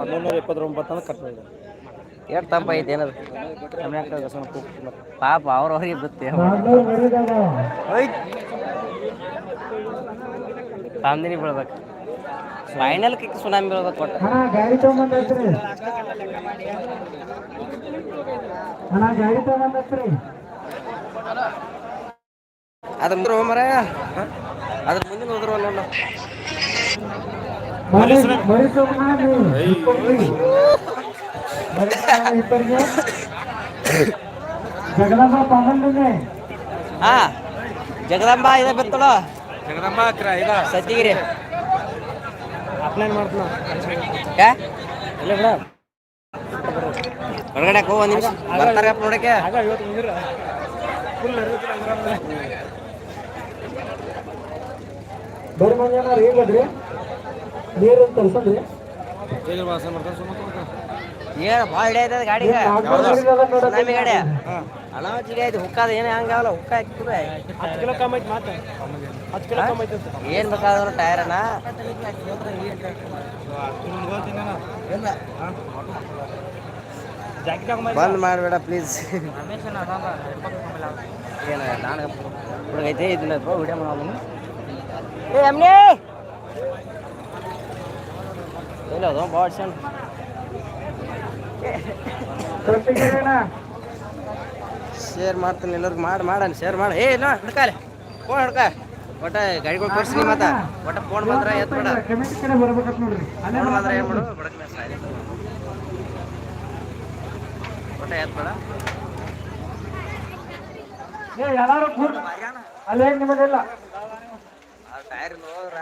ಮುನ್ನೂರ ಏಟ್ ತಂಪ ಐತಿ ಏನದು ಪಾಪ ಅವ್ರ ಬತ್ತೆ ಚಾಂದಿನಿ ಬೀಳ್ಬೇಕು. ಫೈನಲ್ ಕಿಕ್ ಸುನಾಮಿ ಬೀಳ್ಬೇಕು ಕೊಟ್ಟ ಅದ್ರ ಮರ ಅದ್ರ ಮುಂದಿನ ಹೋದ್ರು ನೋಡ ಮರಿ ಮರಿ ತಗೊಂಡ್ರಿ ಇಬ್ಬರಿಗೆ. ಜಗದಮ್ಮ ತಗೊಂಡಿನಿ ಹಾ ಜಗದಂಬ ಇದೆ ಬಿತ್ತಳು ಜಗದಮ್ಮ ಹತ್ರ ಇದ. ಸತ್ತಿಗಿರಿ ಅಪ್ಲೈನ್ ಮಾಡ್ತಾನ? ಇಲ್ಲ ಬಿಡ. ಹೊರಗಡೆ ಹೋಗಿ ಒಂದು ನಿಮಿಷ. ಬರ್ತಾರೆ ನೋಡಕ್ಕೆ. ಬರೀ ಮಂದಿ ಏನಾರು ಬದ್ರಿ ನೀರು ಏನು ಏನು ಭಾಳ ಹಿಡಿಯದ ಗಾಡಿ ಅನಾವಚಿಗೆ ಐತಿ ಹುಕ್ಕಾದ ಏನು ಹಂಗಾವಲ್ಲ ಹುಕ್ಕ ಹಾಕಿದ್ರೆ. ಹತ್ತು ಕಿಲೋ ಕಮ್ಮಿ ಐತಿ ಮಾತ್ರ. ಹತ್ತು ಕಿಲೋ ಕಮ್ಮಿ ಐತಿ ಏನು ಬೇಕಾದ್ರೂ ಟೈರನ ಬಂದ್ ಮಾಡಬೇಡ ಪ್ಲೀಸ್ ಏನು ನಾನು ಹುಡುಗೈತೆ ಇದನ್ನ ವಿಡಿಯೋ ಮಾಡೋದು ಏ ಅಮ್ನಿ! ಇಲ್ಲ ಅದು ಭಾಳ ಸಣ್ಣ ಶೇರ್ ಮಾಡ್ತೀನಿ ಎಲ್ಲರಿಗೂ ಮಾಡಿ ಮಾಡಣ ಶೇರ್ ಮಾಡಿ. ಏ ಇಲ್ಲ ಹಿಡ್ಕಾಲೆ. ಫೋನ್ ಹಿಡ್ಕ. ಒಟ್ಟ ಗಾಡಿಗಳು ಕೊಡ್ಸಿ ಮತ್ತ. ಒಟ್ಟ ಫೋನ್ ಬಂದ್ರ ಎತ್ ಬೇಡ ಫೋನ್ ಬಂದ್ರೆ ಏನು ಮಾಡು ಬಡಕ್ ಒಟ್ಟ ಎತ್ ಬೇಡ ಏ ಎಲ್ಲಾರು ಕೂರ್ ಅಲ್ಲೇ ನಿಮ್ಮದಿಲ್ಲ ನೋಡ್ರ?